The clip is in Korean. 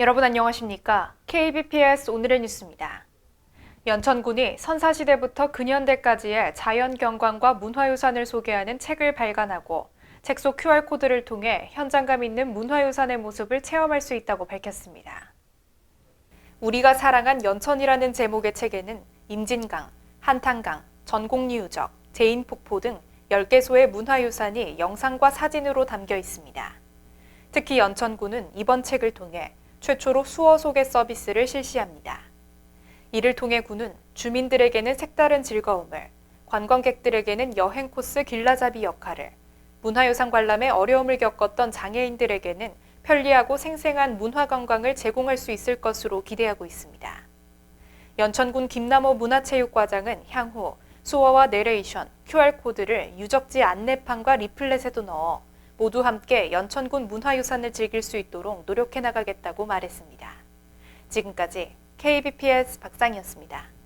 여러분 안녕하십니까? KBPS 오늘의 뉴스입니다. 연천군이 선사시대부터 근현대까지의 자연경관과 문화유산을 소개하는 책을 발간하고 책 속 QR코드를 통해 현장감 있는 문화유산의 모습을 체험할 수 있다고 밝혔습니다. 우리가 사랑한 연천이라는 제목의 책에는 임진강, 한탄강, 전곡리유적, 제인폭포 등 10개소의 문화유산이 영상과 사진으로 담겨 있습니다. 특히 연천군은 이번 책을 통해 최초로 수어 소개 서비스를 실시합니다. 이를 통해 군은 주민들에게는 색다른 즐거움을, 관광객들에게는 여행 코스 길라잡이 역할을, 문화유산 관람에 어려움을 겪었던 장애인들에게는 편리하고 생생한 문화 관광을 제공할 수 있을 것으로 기대하고 있습니다. 연천군 김남호 문화체육과장은 향후 수어와 내레이션, QR코드를 유적지 안내판과 리플렛에도 넣어 모두 함께 연천군 문화유산을 즐길 수 있도록 노력해 나가겠다고 말했습니다. 지금까지 KBPS 박상이었습니다.